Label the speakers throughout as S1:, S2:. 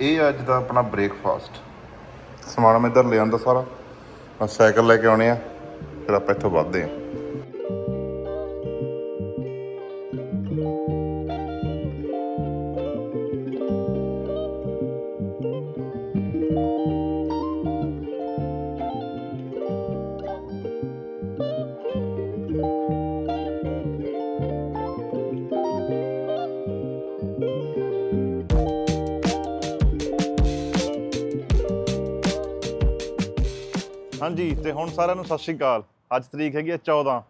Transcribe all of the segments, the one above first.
S1: ਇਹ ਅੱਜ ਦਾ ਆਪਣਾ ਬ੍ਰੇਕਫਾਸਟ ਸਮਾਨ ਮੈਂ ਇੱਧਰ ਲਿਆਂਦਾ ਸਾਰਾ। ਆ ਸਾਈਕਲ ਲੈ ਕੇ ਆਉਣੇ ਆ, ਫਿਰ ਆਪਾਂ ਇੱਥੋਂ ਵੱਧਦੇ ਆ। ਹਾਂਜੀ, ਤੇ ਹੁਣ ਸਾਰਿਆਂ ਨੂੰ ਸਤਿ ਸ਼੍ਰੀ ਅਕਾਲ। ਅੱਜ ਤਰੀਕ ਹੈਗੀ ਹੈ 14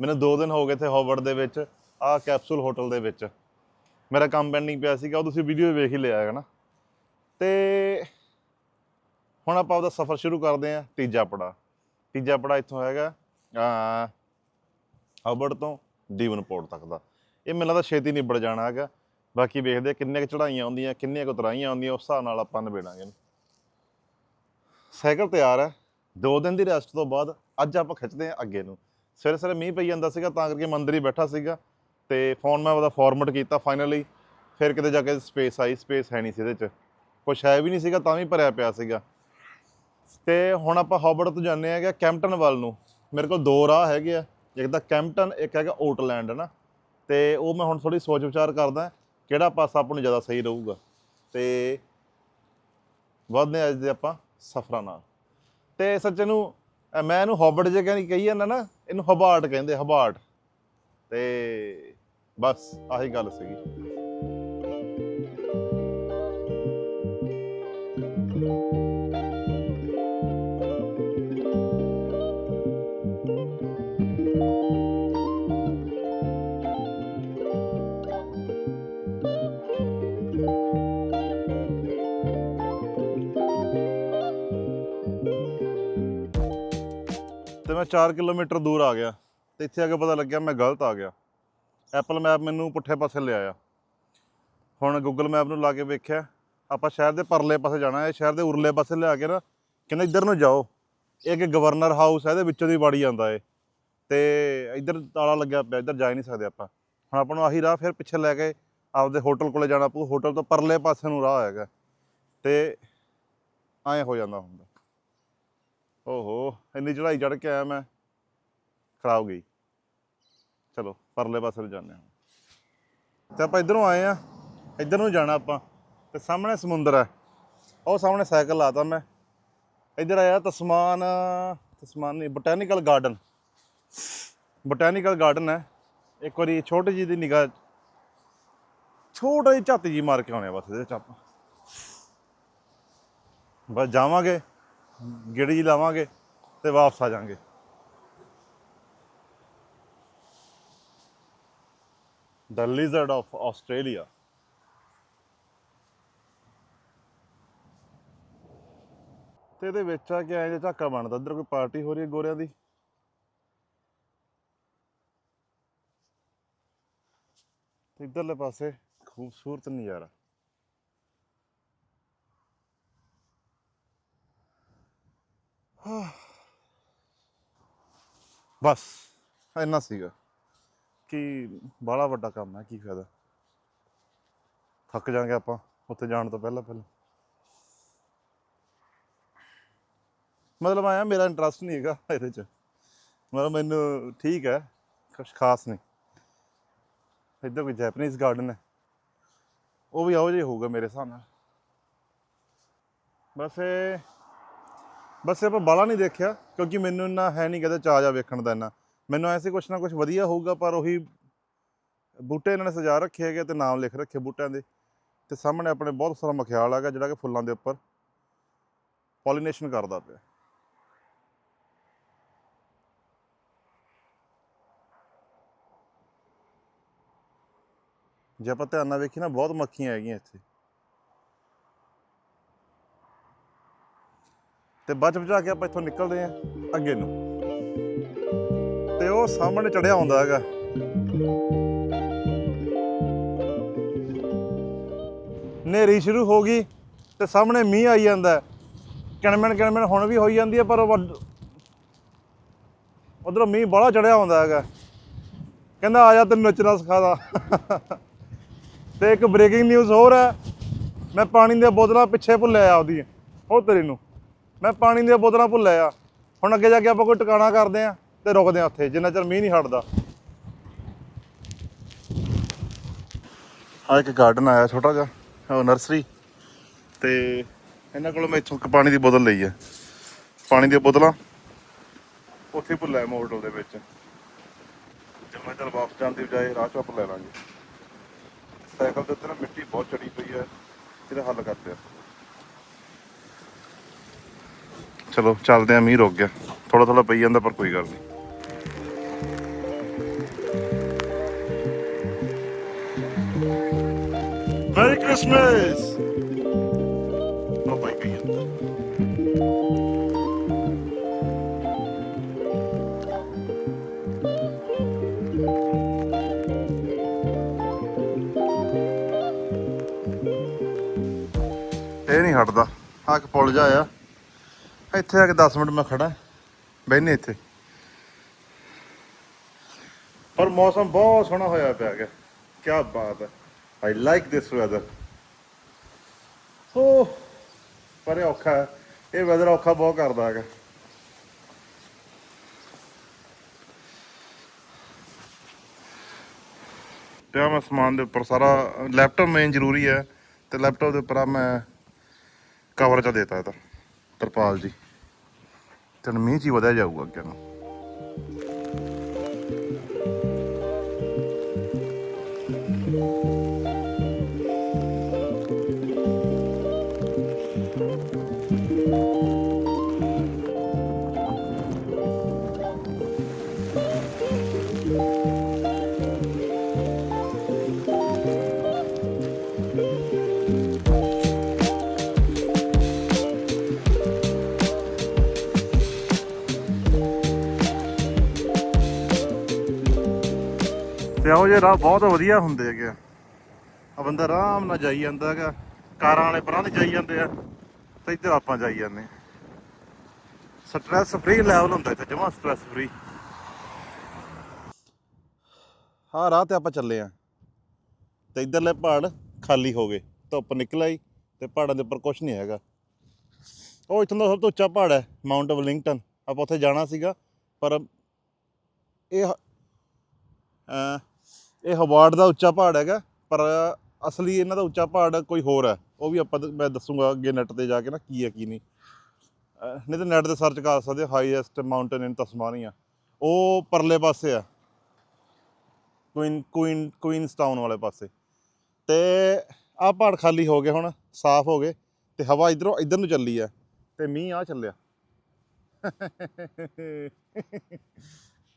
S1: ਮੈਨੂੰ 2 ਦਿਨ ਹੋ ਗਏ ਤੇ ਹੋਵਰਡ ਦੇ ਵਿੱਚ, ਆਹ ਕੈਪਸੂਲ ਹੋਟਲ ਦੇ ਵਿੱਚ। ਮੇਰਾ ਕੰਮ ਪੈਂਡਿੰਗ ਪਿਆ ਸੀਗਾ, ਉਹ ਤੁਸੀਂ ਵੀਡੀਓ ਵੇਖ ਹੀ ਲਿਆ ਹੈਗਾ ਨਾ। ਤੇ ਹੁਣ ਆਪਾਂ ਉਹਦਾ ਸਫ਼ਰ ਸ਼ੁਰੂ ਕਰਦੇ ਹਾਂ ਤੀਜਾ ਪੜਾ ਤੀਜਾ ਪੜਾ ਇੱਥੋਂ ਹੈਗਾ ਆ ਹੋਵਰਡ ਤੋਂ ਡੀਵਨਪੋਰਟ ਤੱਕ ਦਾ। ਇਹ ਮੈਨੂੰ ਲੱਗਦਾ ਛੇਤੀ ਨਿਬੜ ਜਾਣਾ ਹੈਗਾ। ਬਾਕੀ ਵੇਖਦੇ ਹਾਂ ਕਿੰਨੇ ਕੁ ਚੜਾਈਆਂ ਆਉਂਦੀਆਂ, ਕਿੰਨੀਆਂ ਕੁ ਉਤਰਾਈਆਂ ਆਉਂਦੀਆਂ, ਉਸ ਹਿਸਾਬ ਨਾਲ ਆਪਾਂ ਨਿਬੇੜਾਂਗੇ। ਸਾਈਕਲ ਤਿਆਰ ਹੈ। ਦੋ ਦਿਨ ਦੀ ਰੈਸਟ ਤੋਂ ਬਾਅਦ ਅੱਜ ਆਪਾਂ ਖਿੱਚਦੇ ਹਾਂ ਅੱਗੇ ਨੂੰ। ਸਵੇਰੇ ਸਵੇਰੇ ਮੀਂਹ ਪਈ ਜਾਂਦਾ ਸੀਗਾ, ਤਾਂ ਕਰਕੇ ਮੰਦਰ ਹੀ ਬੈਠਾ ਸੀਗਾ ਤੇ ਫੋਨ ਮੈਂ ਉਹਦਾ ਫਾਰਮੈਟ ਕੀਤਾ ਫਾਈਨਲੀ ਫਿਰ ਕਿਤੇ ਜਾ ਕੇ ਸਪੇਸ ਆਈ ਸਪੇਸ ਹੈ ਨਹੀਂ ਸੀ ਇਹਦੇ 'ਚ। ਕੁਛ ਹੈ ਵੀ ਨਹੀਂ ਸੀਗਾ, ਤਾਂ ਵੀ ਭਰਿਆ ਪਿਆ ਸੀਗਾ। ਤੇ ਹੁਣ ਆਪਾਂ ਹੌਬਰਟ ਤੋਂ ਜਾਂਦੇ ਹੈਗੇ ਕੈਂਪਟਨ ਵੱਲ ਨੂੰ। ਮੇਰੇ ਕੋਲ ਦੋ ਰਾਹ ਹੈਗੇ ਆ। ਇੱਕ ਤਾਂ ਕੈਂਪਟਨ ਇੱਕ ਹੈਗਾ ਓਟਲੈਂਡ ਨਾ ਤੇ ਉਹ ਮੈਂ ਹੁਣ ਥੋੜੀ ਸੋਚ ਵਿਚਾਰ ਕਰਦਾ ਕਿਹੜਾ ਪਾਸਾ ਆਪਾਂ ਨੂੰ ਜ਼ਿਆਦਾ ਸਹੀ ਰਹੂਗਾ। ਤੇ ਵਧਦੇ ਹਾਂ ਅੱਜ ਦੇ ਆਪਾਂ ਸਫ਼ਰਾਂ ਨਾਲ। ਤੇ ਸੱਚ ਨੂੰ ਮੈਂ ਇਹਨੂੰ ਹੌਬਟ ਜੇ ਕਹਿੰਦੀ, ਕਹੀ ਜਾਂਦਾ ਨਾ, ਇਹਨੂੰ ਹਬਾਟ ਕਹਿੰਦੇ ਹਬਾਟ ਤੇ ਬਸ, ਆਹੀ ਗੱਲ ਸੀਗੀ। ਤੇ ਮੈਂ 4 ਕਿਲੋਮੀਟਰ ਦੂਰ ਆ ਗਿਆ ਤੇ ਇੱਥੇ ਆ ਕੇ ਪਤਾ ਲੱਗਿਆ ਮੈਂ ਗਲਤ ਆ ਗਿਆ। ਐਪਲ ਮੈਪ ਮੈਨੂੰ ਪੁੱਠੇ ਪਾਸੇ ਲਿਆਇਆ। ਹੁਣ ਗੂਗਲ ਮੈਪ ਨੂੰ ਲਾ ਕੇ ਵੇਖਿਆ, ਆਪਾਂ ਸ਼ਹਿਰ ਦੇ ਪਰਲੇ ਪਾਸੇ ਜਾਣਾ ਹੈ, ਸ਼ਹਿਰ ਦੇ ਉਰਲੇ ਪਾਸੇ ਲਿਆ ਕੇ ਨਾ ਕਹਿੰਦਾ ਇੱਧਰ ਨੂੰ ਜਾਓ, ਇਹ ਇੱਕ ਗਵਰਨਰ ਹਾਊਸ ਹੈ, ਇਹਦੇ ਵਿੱਚੋਂ ਦੀ ਬਾੜੀ ਜਾਂਦਾ ਏ। ਤੇ ਇੱਧਰ ਤਾਲਾ ਲੱਗਿਆ ਪਿਆ, ਇੱਧਰ ਜਾ ਹੀ ਨਹੀਂ ਸਕਦੇ ਆਪਾਂ। ਹੁਣ ਆਪਾਂ ਨੂੰ ਆਹੀ ਰਾਹ ਫਿਰ ਪਿੱਛੇ ਲੈ ਕੇ ਆਪਦੇ ਹੋਟਲ ਕੋਲੇ ਜਾਣਾ ਪਊ ਹੋਟਲ ਤੋਂ ਪਰਲੇ ਪਾਸੇ ਨੂੰ ਰਾਹ ਹੈਗਾ। ਤੇ ਐਂ ਹੋ ਜਾਂਦਾ ਹੁੰਦਾ। ਓਹੋ, ਇੰਨੀ ਚੜਾਈ ਚੜ ਕੇ ਆਇਆ ਮੈਂ। ਖਰਾਬ ਗਈ। ਚਲੋ, ਪਰਲੇ ਪਾਸੇ ਨੂੰ ਜਾਂਦੇ ਹਾਂ। ਤੇ ਆਪਾਂ ਇਧਰੋਂ ਆਏ ਆ ਇਧਰ ਨੂੰ ਜਾਣਾ ਆਪਾਂ। ਤੇ ਸਾਹਮਣੇ ਸਮੁੰਦਰ ਹੈ। ਉਹ ਸਾਹਮਣੇ ਸਾਈਕਲ ਲਾਤਾ ਮੈਂ। ਇਧਰ ਆਇਆ ਤਸਮਾਨ ਤਸਮਾਨ ਨਹੀਂ, ਬੋਟੈਨੀਕਲ ਗਾਰਡਨ। ਬੋਟੈਨੀਕਲ ਗਾਰਡਨ ਹੈ। ਇੱਕ ਵਾਰੀ ਛੋਟੀ ਜੀ ਦੀ ਨਿਗਾਹ, ਛੋਟਾ ਜਿਹੀ ਝਾਤੀ ਜੀ ਮਾਰ ਕੇ ਆਉਣੇ ਆ ਬਸ ਇਹਦੇ ਚ ਆਪਾਂ। ਬਸ ਜਾਵਾਂਗੇ। ਗੇੜੀ ਲਾਵਾਂਗੇ ਤੇ ਵਾਪਸ ਆ ਜਾਾਂਗੇ। ਦ ਲਿਜ਼ਰਡ ਆਫ ਆਸਟ੍ਰੇਲੀਆ ਤੇ ਇਹਦੇ ਵਿੱਚ ਆ ਕੇ ਐਂ ਜਿਹਾ ਝਾਕਾ ਬਣਦਾ, ਇੱਧਰ ਕੋਈ ਪਾਰਟੀ ਹੋ ਰਹੀ ਹੈ ਗੋਰਿਆਂ ਦੀ? ਤੇ ਇੱਧਰਲੇ ਪਾਸੇ ਖੂਬਸੂਰਤ ਨਜ਼ਾਰਾ। ਬਸ, ਇੰਨਾ ਸੀਗਾ ਕਿ ਬੜਾ ਵੱਡਾ ਕੰਮ ਹੈ, ਕੀ ਫਾਇਦਾ। ਥੱਕ ਜਾਾਂਗੇ ਆਪਾਂ, ਉੱਥੇ ਜਾਣ ਤੋਂ ਪਹਿਲਾਂ ਪਹਿਲਾਂ। ਮਤਲਬ ਆਇਆ ਮੇਰਾ ਇੰਟਰਸਟ ਨਹੀਂ ਹੈਗਾ ਇਹਦੇ ਚ। ਮਤਲਬ ਮੈਨੂੰ ਠੀਕ ਹੈ, ਕੁਛ ਖਾਸ ਨਹੀਂ। ਇੱਧਰ ਕੋਈ ਜੈਪਨੀਜ਼ ਗਾਰਡਨ ਹੈ। ਉਹ ਵੀ ਆਓ ਜੇ ਹੋਊਗਾ ਮੇਰੇ ਹਿਸਾਬ ਨਾਲ। ਬਸ ਇਹ ਬਸ ਆਪਾਂ ਬਾਲਾ ਨਹੀਂ ਦੇਖਿਆ, ਕਿਉਂਕਿ ਮੈਨੂੰ ਇੰਨਾ ਹੈ ਨਹੀਂ ਕਦੇ ਚਾਹ ਜਾ ਵੇਖਣ ਦਾ ਇੰਨਾ। ਮੈਨੂੰ ਐਸੇ ਕੁਛ ਨਾ ਕੁਛ ਵਧੀਆ ਹੋਊਗਾ, ਪਰ ਉਹੀ ਬੂਟੇ ਇਹਨਾਂ ਨੇ ਸਜਾ ਰੱਖੇ ਹੈਗੇ ਤੇ ਨਾਮ ਲਿਖ ਰੱਖੇ ਬੂਟਿਆਂ ਦੇ। ਤੇ ਸਾਹਮਣੇ ਆਪਣੇ ਬਹੁਤ ਸਾਰਾ ਮਖਿਆਲ ਹੈਗਾ, ਜਿਹੜਾ ਕਿ ਫੁੱਲਾਂ ਦੇ ਉੱਪਰ ਪੋਲੀਨੇਸ਼ਨ ਕਰਦਾ ਪਿਆ। ਜੇ ਆਪਾਂ ਧਿਆਨ ਨਾਲ ਵੇਖੀ ਨਾ, ਬਹੁਤ ਮੱਖੀਆਂ ਹੈਗੀਆਂ ਇੱਥੇ। ਤੇ ਬਚ ਬਚਾ ਕੇ ਆਪਾਂ ਇੱਥੋਂ ਨਿਕਲਦੇ ਆਂ ਅੱਗੇ ਨੂੰ। ਤੇ ਉਹ ਸਾਹਮਣੇ ਚੜਿਆ ਹੁੰਦਾ ਹੈਗਾ। ਨੇਰੀ ਸ਼ੁਰੂ ਹੋ ਗਈ ਤੇ ਸਾਹਮਣੇ ਮੀਂਹ ਆਈ ਜਾਂਦਾ ਹੈ। ਕਿਣਮਣ ਹੁਣ ਵੀ ਹੋਈ ਜਾਂਦੀ ਹੈ, ਪਰ ਉਧਰੋਂ ਮੀਂਹ ਬੜਾ ਚੜਿਆ ਆਉਂਦਾ ਹੈਗਾ। ਕਹਿੰਦਾ, ਆ ਜਾ ਤੈਨੂੰ ਨੱਚਣਾ ਸਿਖਾਦਾ ਤੇ ਇੱਕ ਬ੍ਰੇਕਿੰਗ ਨਿਊਜ਼ ਹੋਰ ਹੈ। ਮੈਂ ਪਾਣੀ ਦੀਆਂ ਬੋਤਲਾਂ ਪਿੱਛੇ ਭੁੱਲਿਆ ਆਪਦੀ। ਉਹ ਤੇਰੇ ਨੂੰ। ਮੈਂ ਪਾਣੀ ਦੀਆਂ ਬੋਤਲਾਂ ਭੁੱਲਿਆ ਆ ਹੁਣ ਅੱਗੇ ਜਾ ਕੇ ਆਪਾਂ ਕੋਈ ਟਿਕਾਣਾ ਕਰਦੇ ਆ ਤੇ ਰੁਕਦੇ ਆ ਉੱਥੇ, ਜਿੰਨਾ ਚਿਰ ਮੀਂਹ ਨਹੀਂ ਹਟਦਾ। ਆ ਇੱਕ ਗਾਰਡਨ ਆਇਆ ਛੋਟਾ ਜਿਹਾ, ਉਹ ਨਰਸਰੀ ਤੇ ਇਹਨਾਂ ਕੋਲੋਂ ਮੈਂ ਇੱਥੋਂ ਪਾਣੀ ਦੀ ਬੋਤਲ ਲਈ ਹੈ ਪਾਣੀ ਦੀਆਂ ਬੋਤਲਾਂ ਉੱਥੇ ਭੁੱਲਿਆ ਮੋਟਰ ਦੇ ਵਿੱਚ। ਤੇ ਮੈਂ ਚਲ ਵਾਪਸ ਜਾਣ ਦੀ ਬਜਾਏ ਰਾਹ ਚੋਂ ਆਪਾਂ ਲੈ ਲਾਂਗੇ। ਸਾਈਕਲ ਦੇ ਉੱਤੇ ਨਾ ਮਿੱਟੀ ਬਹੁਤ ਚੜੀ ਪਈ ਹੈ, ਇਹਦਾ ਹੱਲ ਕਰਦੇ ਆ। ਚਲੋ ਚੱਲਦੇ ਆ ਮੀਂਹ ਰੁਕ ਗਿਆ। ਥੋੜਾ ਥੋੜਾ ਪਈ ਜਾਂਦਾ ਪਰ ਕੋਈ ਗੱਲ ਨਹੀਂ ਮੈਰੀ ਕ੍ਰਿਸਮਸ ਇਹ ਨਹੀਂ ਹਟਦਾ। ਆ ਕੇ ਪੁੱਲ ਜਾ ਆ ਇੱਥੇ ਆ ਕੇ 10 ਮਿੰਟ ਮੈਂ ਖੜਾ ਬੈਨੇ ਇੱਥੇ। ਪਰ ਮੌਸਮ ਬਹੁਤ ਸੋਹਣਾ ਹੋਇਆ ਪਿਆ ਗਿਆ ਕੀ ਬਾਤ ਹੈ। ਆਈ ਲਾਈਕ ਦਿਸ ਵੈਦਰ ਹੋ ਪਰ ਇਹ ਔਖਾ ਇਹ ਵੈਦਰ ਔਖਾ ਬਹੁਤ ਕਰਦਾ ਹੈਗਾ। ਪਿਆ ਮੈਂ ਸਮਾਨ ਦੇ ਉੱਪਰ ਸਾਰਾ ਲੈਪਟਾਪ ਮੇਨ ਜ਼ਰੂਰੀ ਹੈ। ਤੇ ਲੈਪਟਾਪ ਦੇ ਉੱਪਰ ਮੈਂ ਕਵਰ ਚ ਦੇਤਾ ਇਹਦਾ ਤਰਪਾਲ ਜੀ। ਤੇ ਮੀਂਹ ਚ ਹੀ ਵਧਿਆ ਜਾਊਗਾ ਅੱਗੇ ਨੂੰ ਤੇ ਉਹ ਰਾਹ ਬਹੁਤ ਵਧੀਆ ਹੁੰਦੇ ਹੈਗੇ ਆ। ਬੰਦਾ ਆਰਾਮ ਨਾਲ ਜਾਈ ਜਾਂਦਾ ਹੈਗਾ। ਕਾਰਾਂ ਵਾਲੇ ਪਰਾਂ ਦੇ ਜਾਈ ਜਾਂਦੇ ਆ। ਤੇ ਇੱਧਰ ਆਪਾਂ ਜਾਈ ਜਾਂਦੇ ਸਟ੍ਰੈਸ ਫ੍ਰੀ ਲੈਵਲ ਹੁੰਦਾ ਇੱਥੇ, ਜਮਾ ਸਟ੍ਰੈਸ ਫ੍ਰੀ ਹਾਂ ਰਾਹ ਤੇ ਆਪਾਂ ਚੱਲੇ ਆ। ਤੇ ਇੱਧਰਲੇ ਪਹਾੜ ਖਾਲੀ ਹੋ ਗਏ। ਧੁੱਪ ਨਿਕਲ ਆਈ ਤੇ ਪਹਾੜਾਂ ਦੇ ਉੱਪਰ ਕੁਝ ਨਹੀਂ ਹੈਗਾ। ਉਹ ਇੱਥੋਂ ਦਾ ਸਭ ਤੋਂ ਉੱਚਾ ਪਹਾੜ ਹੈ ਮਾਊਂਟ ਵਲਿੰਗਟਨ ਆਪਾਂ ਉੱਥੇ ਜਾਣਾ ਸੀਗਾ, ਪਰ ਇਹ ਇਹ ਹਵਾਰਡ ਦਾ ਉੱਚਾ ਪਹਾੜ ਹੈਗਾ, ਪਰ ਅਸਲੀ ਇਹਨਾਂ ਦਾ ਉੱਚਾ ਪਹਾੜ ਕੋਈ ਹੋਰ ਹੈ। ਉਹ ਵੀ ਆਪਾਂ ਦ- ਮੈਂ ਦੱਸੂਗਾ ਅੱਗੇ ਨੈਟ ਤੇ ਜਾ ਕੇ ਨਾ ਕੀ ਹੈ, ਕੀ ਨਹੀਂ। ਨਹੀਂ ਤਾਂ ਨੈਟ ਤੇ ਸਰਚ ਕਰ ਸਕਦੇ ਹਾਈਐਸਟ ਮਾਊਂਟੇਨ ਇਨ ਤਸਮਾਨੀਆ ਉਹ ਪਰਲੇ ਪਾਸੇ ਆ ਕੁਇਨ ਕੁਇਨ ਕੁਈਨਸਟਾਊਨ ਵਾਲੇ ਪਾਸੇ। ਤੇ ਆਹ ਪਹਾੜ ਖਾਲੀ ਹੋ ਗਏ ਹੁਣ, ਸਾਫ਼ ਹੋ ਗਏ, ਤੇ ਹਵਾ ਇਧਰੋਂ, ਇਧਰ ਨੂੰ ਚੱਲੀ ਆ ਤੇ ਮੀਂਹ ਆ ਚੱਲਿਆ।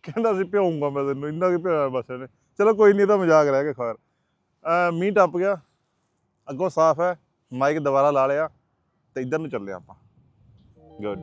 S1: ਕਹਿੰਦਾ ਸੀ ਭਿਉਂਗਾ ਮੈਂ ਤੈਨੂੰ, ਇੰਨਾ ਕਿ ਭਿਉਇਆ ਬਸ ਇਹਨੇ। ਚਲੋ ਕੋਈ ਨਹੀਂ, ਇਹ ਤਾਂ ਮਜ਼ਾਕ ਰਹਿ ਗਿਆ ਖੈਰ। ਮੀਂਹ ਟੱਪ ਗਿਆ। ਅੱਗੋਂ ਸਾਫ਼ ਹੈ। ਮਾਈਕ ਦੁਬਾਰਾ ਲਾ ਲਿਆ ਤੇ ਇਧਰ ਨੂੰ ਚੱਲੇ ਆਪਾਂ। ਗੁੱਡ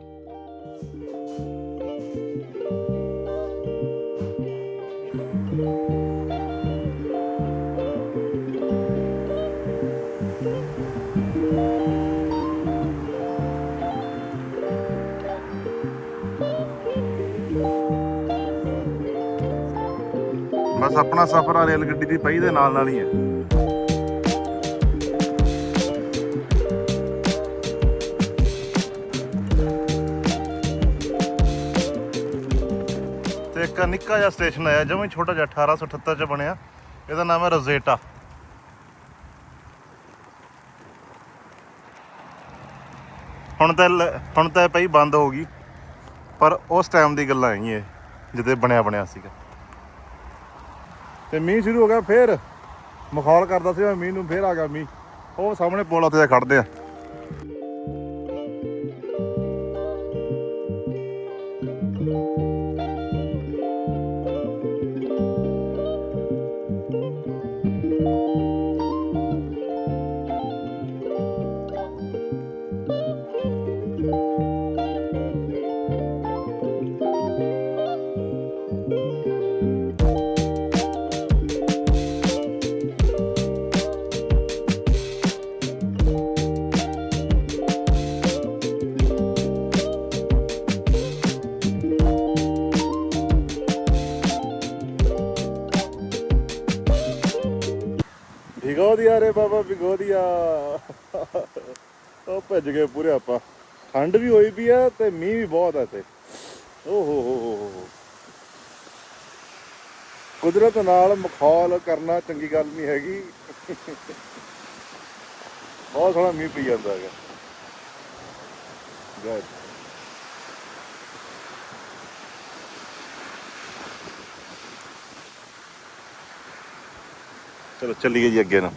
S1: ਬਸ ਆਪਣਾ ਸਫ਼ਰ ਆ, ਰੇਲ ਗੱਡੀ ਦੀ ਪਈ ਦੇ ਨਾਲ ਨਾਲ ਹੀ ਹੈ ਤੇ ਇੱਕ ਨਿੱਕਾ ਜਿਹਾ ਸਟੇਸ਼ਨ ਆਇਆ ਜਮਾਂ ਹੀ ਛੋਟਾ ਜਿਹਾ 1878 ਚ ਬਣਿਆ। ਇਹਦਾ ਨਾਮ ਹੈ ਰੋਜ਼ੇਟਾ। ਹੁਣ ਤਾਂ ਹੁਣ ਤਾਂ ਇਹ ਪਈ ਬੰਦ ਹੋ ਗਈ, ਪਰ ਉਸ ਟਾਈਮ ਦੀ ਗੱਲਾਂ ਹੈਗੀਆਂ ਇਹ ਜਿੱਦੇ ਬਣਿਆ ਬਣਿਆ ਸੀਗਾ। ਤੇ ਮੀਂਹ ਸ਼ੁਰੂ ਹੋ ਗਿਆ, ਫੇਰ ਮਖੌਲ ਕਰਦਾ ਸੀ, ਮੀਂਹ ਨੂੰ ਫੇਰ ਆ ਗਿਆ ਮੀਂਹ। ਉਹ ਸਾਹਮਣੇ ਪੁਲ ਉੱਤੇ ਖੜਦੇ ਆ। ਬਿਗੋਦੀਆ ਰੇ ਬਾਬਾ ਬਿਗੋਦੀਆ ਉਹ ਭੱਜ ਗਏ ਪੂਰੇ ਆਪਾਂ। ਠੰਡ ਵੀ ਹੋਈ ਪਈ ਆ ਤੇ ਮੀਂਹ ਵੀ ਬਹੁਤ ਆ ਤੇ ਓ ਹੋ ਹੋ ਹੋ ਕੁਦਰਤ ਨਾਲ ਮਖੌਲ ਕਰਨਾ ਚੰਗੀ ਗੱਲ ਨਹੀਂ ਹੈਗੀ। ਬਹੁਤ ਥੋੜਾ ਮੀਂਹ ਪਈ ਜਾਂਦਾ ਹੈਗਾ। ਗੁੱਡ ਚਲੋ ਚੱਲੀਏ ਜੀ ਅੱਗੇ ਨੂੰ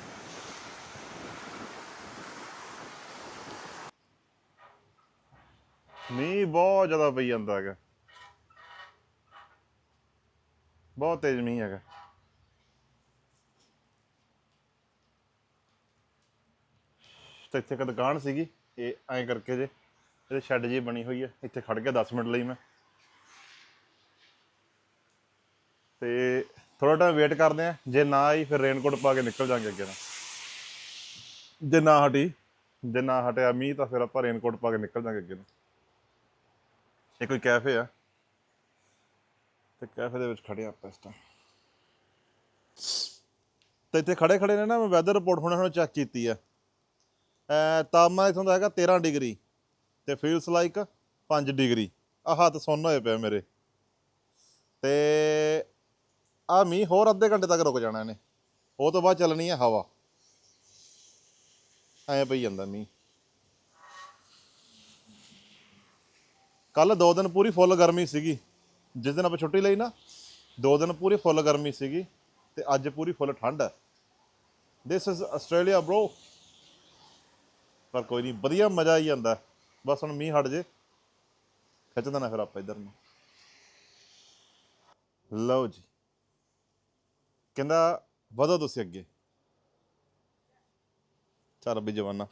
S1: ਮੀਂਹ ਬਹੁਤ ਜ਼ਿਆਦਾ ਪਈ ਜਾਂਦਾ ਹੈਗਾ। ਬਹੁਤ ਤੇਜ਼ ਮੀਂਹ ਹੈਗਾ। ਤੇ ਇੱਥੇ ਇੱਕ ਦੁਕਾਨ ਸੀਗੀ, ਇਹ ਐਂ ਕਰਕੇ ਜੇ, ਇਹਦੇ ਸ਼ੈੱਡ ਜੀ ਬਣੀ ਹੋਈ ਹੈ ਇੱਥੇ ਖੜ ਗਿਆ 10 ਮਿੰਟ ਲਈ ਮੈਂ। ਤੇ ਥੋੜਾ ਟਾਈਮ ਵੇਟ ਕਰਦੇ ਆ ਜੇ ਨਾ ਆਈ, ਫਿਰ ਰੇਨਕੋਟ ਪਾ ਕੇ ਨਿਕਲ ਜਾਾਂਗੇ ਅੱਗੇ ਨੂੰ ਜੇ ਨਾ ਹਟੀ, ਜੇ ਨਾ ਹਟਿਆ ਮੀਂਹ, ਤਾਂ ਫਿਰ ਆਪਾਂ ਰੇਨਕੋਟ ਪਾ ਕੇ ਨਿਕਲ ਜਾਾਂਗੇ ਅੱਗੇ ਨੂੰ ਇਹ ਕੋਈ ਕੈਫੇ ਆ। ਤੇ ਕੈਫੇ ਦੇ ਵਿੱਚ ਖੜੇ ਆ ਆਪਾਂ ਇਸ ਟਾਈਮ ਤੇ ਇੱਥੇ ਖੜੇ ਖੜੇ ਨੇ ਨਾ, ਮੈਂ ਵੈਦਰ ਰਿਪੋਰਟ ਹੁਣੇ ਹੁਣੇ ਚੈੱਕ ਕੀਤੀ ਆ। ਤਾਪਮਾਨ ਇਥੋਂ ਦਾ ਹੈਗਾ 13 ਡਿਗਰੀ ਤੇ ਫੀਲਸ ਲਾਈਕ 5 ਡਿਗਰੀ। ਆ ਹੱਥ ਸੁੰਨ ਹੋਏ ਪਿਆ ਮੇਰੇ। ਤੇ ਆ ਮੀਂਹ ਹੋਰ ਅੱਧੇ ਘੰਟੇ ਤੱਕ ਰੁਕ ਜਾਣਾ ਇਹਨੇ। ਉਹ ਤੋਂ ਬਾਅਦ ਚੱਲਣੀ ਹੈ ਹਵਾ। ਐਂ ਪਈ ਜਾਂਦਾ ਮੀਂਹ। ਕੱਲ ਦੋ ਦਿਨ ਪੂਰੀ ਫੁੱਲ ਗਰਮੀ ਸੀਗੀ। ਜਿਸ ਦਿਨ ਆਪਾਂ ਛੁੱਟੀ ਲਈ ਨਾ, ਦੋ ਦਿਨ ਪੂਰੀ ਫੁੱਲ ਗਰਮੀ ਸੀਗੀ ਤੇ ਅੱਜ ਪੂਰੀ ਫੁੱਲ ਠੰਡ ਹੈ ਦਿਸ ਇਜ਼ ਆਸਟ੍ਰੇਲੀਆ ਬ్రో ਪਰ ਕੋਈ ਨਹੀਂ, ਵਧੀਆ ਮਜ਼ਾ ਆਈ ਜਾਂਦਾ। ਬਸ ਹੁਣ ਮੀਂਹ ਹਟ ਜੇ। ਖਿੱਚ ਦੇਣਾ ਫਿਰ ਆਪਾਂ ਇਧਰ ਨੂੰ। ਲਓ ਜੀ। ਕਹਿੰਦਾ, ਵਧੋ ਤੁਸੀਂ ਅੱਗੇ। ਚੱਲ ਵੀ ਜਵਾਨਾ,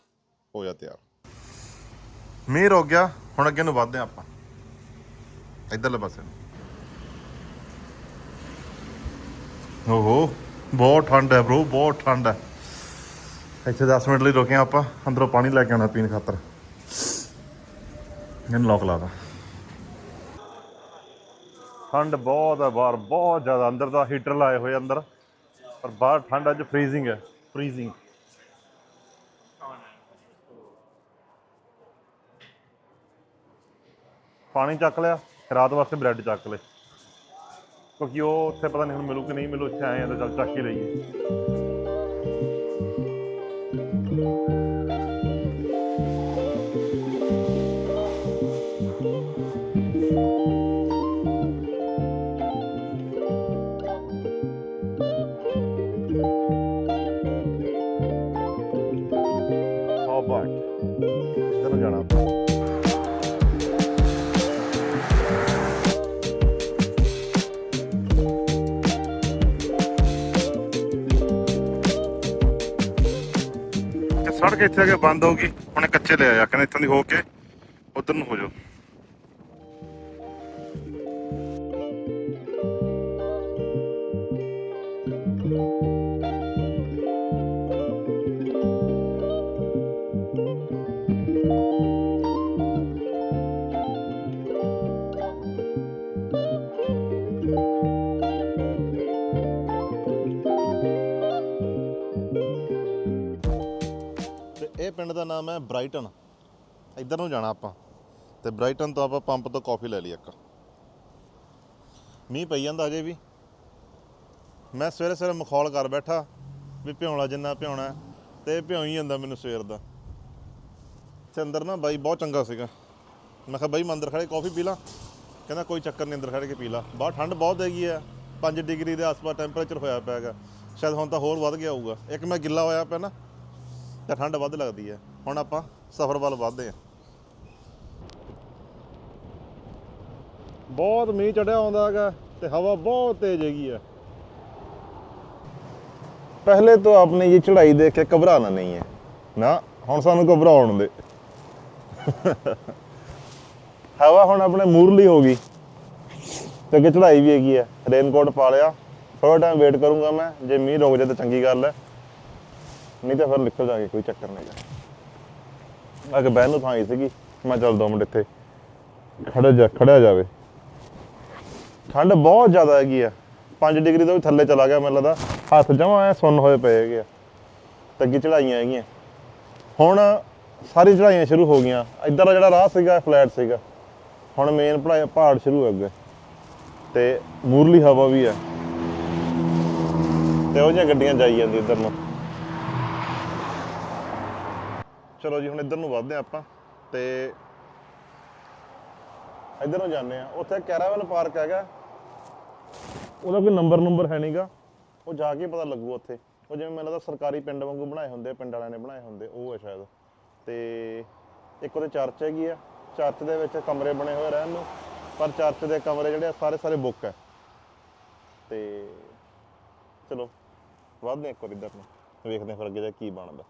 S1: ਹੋ ਜਾ ਤਿਆਰ। ਮੀਂਹ ਰੁਕ ਗਿਆ, ਹੁਣ ਅੱਗੇ ਨੂੰ ਵਧਦੇ ਹਾਂ ਆਪਾਂ। ਇਧਰਲੇ ਪਾਸੇ ਨੂੰ। ਓਹੋ, ਬਹੁਤ ਠੰਡ ਹੈ ਬ్రో ਬਹੁਤ ਠੰਡ ਹੈ। ਇੱਥੇ 10 ਮਿੰਟ ਲਈ ਰੁਕੇ ਆਪਾਂ, ਅੰਦਰੋਂ ਪਾਣੀ ਲੈ ਕੇ ਆਉਣਾ ਪੀਣ ਖਾਤਰ। ਇਹਨੂੰ ਲੋਕ ਲਾ ਦਾਂ ਠੰਡ ਬਹੁਤ ਹੈ ਬਾਹਰ, ਬਹੁਤ ਜ਼ਿਆਦਾ, ਅੰਦਰ ਦਾ ਹੀਟਰ ਲਾਏ ਹੋਏ ਅੰਦਰ। ਪਰ ਬਾਹਰ ਠੰਡ ਅੱਜ ਫ੍ਰੀਜ਼ਿੰਗ ਹੈ। ਫ੍ਰੀਜ਼ਿੰਗ ਪਾਣੀ ਚੱਕ ਲਿਆ ਰਾਤ ਵਾਸਤੇ ਬ੍ਰੈਡ ਚੱਕ ਲਏ। ਕਿਉਂਕਿ ਉਹ ਉੱਥੇ ਪਤਾ ਨਹੀਂ ਹੁਣ ਮਿਲੂ ਕਿ ਨਹੀਂ ਮਿਲੂ ਇੱਥੇ ਆਏ ਆ ਤਾਂ ਚੱਲ ਚੱਕ ਹੀ ਲਈਏ। ਤੇ ਇੱਥੇ ਆ ਕੇ ਬੰਦ ਹੋ ਗਈ। ਹੁਣ ਕੱਚੇ ਲੈ ਆਇਆ, ਕਹਿੰਦੇ ਇੱਥੋਂ ਦੀ ਹੋ ਕੇ ਉਧਰ ਨੂੰ ਹੋ ਜਾਓ। ਨਾਮ ਹੈ ਬ੍ਰਾਈਟਨ। ਇੱਧਰ ਨੂੰ ਜਾਣਾ ਆਪਾਂ। ਤੇ ਬ੍ਰਾਈਟਨ ਤੋਂ ਆਪਾਂ ਪੰਪ ਤੋਂ ਕਾਫੀ ਲੈ ਲਈ ਇੱਕ। ਮੀਂਹ ਪਈ ਜਾਂਦਾ ਅਜੇ ਵੀ। ਮੈਂ ਸਵੇਰੇ ਸਵੇਰੇ ਮਖੌਲ ਕਰ ਬੈਠਾ, ਵੀ ਭਿਉਣਾ ਜਿੰਨਾ ਭਿਉਣਾ ਤੇ ਭਿਉਂ ਜਾਂਦਾ ਮੈਨੂੰ ਸਵੇਰ ਦਾ। ਤੇ ਅੰਦਰ ਨਾ ਬਾਈ ਬਹੁਤ ਚੰਗਾ ਸੀਗਾ। ਮੈਂ ਕਿਹਾ ਬਾਈ ਮੈਂ ਅੰਦਰ ਖੜੇ ਕਾਫੀ ਪੀ ਲਾਂ। ਕਹਿੰਦਾ ਕੋਈ ਚੱਕਰ ਨਹੀਂ, ਅੰਦਰ ਖੜੇ ਕੇ ਪੀ ਲਾ। ਬਾਹਰ ਠੰਡ ਬਹੁਤ ਹੈਗੀ ਆ 5 ਡਿਗਰੀ ਦੇ ਆਸ-ਪਾਸ ਟੈਂਪਰੇਚਰ ਹੋਇਆ ਪਿਆ ਹੈਗਾ। ਸ਼ਾਇਦ ਹੁਣ ਤਾਂ ਹੋਰ ਵੱਧ ਗਿਆ ਹੋਊਗਾ। ਇੱਕ ਮੈਂ ਗਿੱਲਾ ਹੋਇਆ ਪਿਆ ਨਾ, ਤਾਂ ਠੰਡ ਵੱਧ ਲੱਗਦੀ ਹੈ। ਹੁਣ ਆਪਾਂ ਸਫ਼ਰ ਵੱਲ ਵਧਦੇ ਹਾਂ। ਬਹੁਤ ਮੀਂਹ ਚੜਿਆ ਆਉਂਦਾ ਹੈਗਾ ਤੇ ਹਵਾ ਬਹੁਤ ਤੇਜ਼ ਹੈਗੀ ਹੈ ਪਹਿਲੇ ਤੋਂ ਆਪਨੇ ਇਹ ਚੜਾਈ ਦੇਖ ਕੇ ਘਬਰਾਣਾ ਨਹੀਂ ਹੈ। ਨਾ ਹੁਣ ਸਾਨੂੰ ਘਬਰਾਉਣ ਦੇ। ਹਵਾ ਹੁਣ ਆਪਣੇ ਮੂਰਲੀ ਹੋ ਗਈ। ਤੇ ਅੱਗੇ ਚੜਾਈ ਵੀ ਹੈਗੀ ਹੈ ਰੇਨਕੋਟ ਪਾ ਲਿਆ। ਥੋੜਾ ਟਾਈਮ ਵੇਟ ਕਰੂੰਗਾ ਮੈਂ। ਜੇ ਮੀਂਹ ਰੁਕ ਜਾਏ ਤਾਂ ਚੰਗੀ ਗੱਲ ਹੈ। ਨਹੀਂ ਤਾਂ ਫਿਰ ਨਿਕਲ ਜਾਗੇ ਕੋਈ ਚੱਕਰ ਨਹੀਂ ਗਾ ਅੱਗੇ ਬਹਿਣ ਨੂੰ ਥਾਂ ਹੀ ਸੀਗੀ। ਮੈਂ ਚੱਲ ਦੋ ਮਿੰਟ ਇੱਥੇ ਖੜਾ ਜਾ ਖੜਿਆ ਜਾਵੇ। ਠੰਡ ਬਹੁਤ ਜ਼ਿਆਦਾ ਹੈਗੀ ਆ। 5 ਡਿਗਰੀ ਤੋਂ ਵੀ ਥੱਲੇ ਚਲਾ ਗਿਆ ਮੈਨੂੰ ਲੱਗਦਾ। ਹੱਥ ਜਮਾ ਐ ਸੁੰਨ ਹੋਏ ਪਏ ਹੈਗੇ ਆ। ਤੇ ਅੱਗੇ ਚੜਾਈਆਂ ਹੈਗੀਆਂ। ਹੁਣ ਸਾਰੀ ਚੜਾਈਆਂ ਸ਼ੁਰੂ ਹੋ ਗਈਆਂ। ਇੱਧਰ ਦਾ ਜਿਹੜਾ ਰਾਹ ਸੀਗਾ, ਫਲੈਟ ਸੀਗਾ। ਹੁਣ ਮੇਨ ਪੜਾਈ ਪਹਾੜ ਸ਼ੁਰੂ ਹੋ ਗਏ ਤੇ ਮੂਰਲੀ ਹਵਾ ਵੀ ਆ। ਤੇ ਉਹ ਜਿਹੀਆਂ ਗੱਡੀਆਂ ਜਾਈ ਜਾਂਦੀ ਇੱਧਰ ਨੂੰ। ਚਲੋ ਜੀ, ਹੁਣ ਇੱਧਰ ਨੂੰ ਵੱਧਦੇ ਹਾਂ ਆਪਾਂ ਤੇ ਇੱਧਰ ਨੂੰ ਜਾਂਦੇ ਆ ਉੱਥੇ ਕੈਰਾਵਨ ਪਾਰਕ ਹੈਗਾ। ਉਹਦਾ ਕੋਈ ਨੰਬਰ ਨੰਬਰ ਹੈ ਨਹੀਂਗਾ ਉਹ ਜਾ ਕੇ ਪਤਾ ਲੱਗੂ ਉੱਥੇ। ਉਹ ਜਿਵੇਂ ਮੈਨੂੰ ਲੱਗਦਾ ਸਰਕਾਰੀ ਪਿੰਡ ਵਾਂਗੂ ਬਣਾਏ ਹੁੰਦੇ ਪਿੰਡ ਵਾਲਿਆਂ ਨੇ ਬਣਾਏ ਹੁੰਦੇ ਉਹ ਹੈ ਸ਼ਾਇਦ। ਤੇ ਇੱਕ ਉਹਦੇ ਚਰਚ ਹੈਗੀ ਆ। ਚਰਚ ਦੇ ਵਿੱਚ ਕਮਰੇ ਬਣੇ ਹੋਏ ਰਹਿਣ ਨੂੰ। ਪਰ ਚਰਚ ਦੇ ਕਮਰੇ ਜਿਹੜੇ ਆ, ਸਾਰੇ ਸਾਰੇ ਬੁੱਕ ਹੈ ਤੇ ਚਲੋ, ਵੱਧਦੇ ਹਾਂ ਇੱਕ ਵਾਰ ਇੱਧਰ ਨੂੰ। ਵੇਖਦੇ ਹਾਂ ਫਿਰ ਅੱਗੇ ਜਾ ਕੀ ਬਣਦਾ।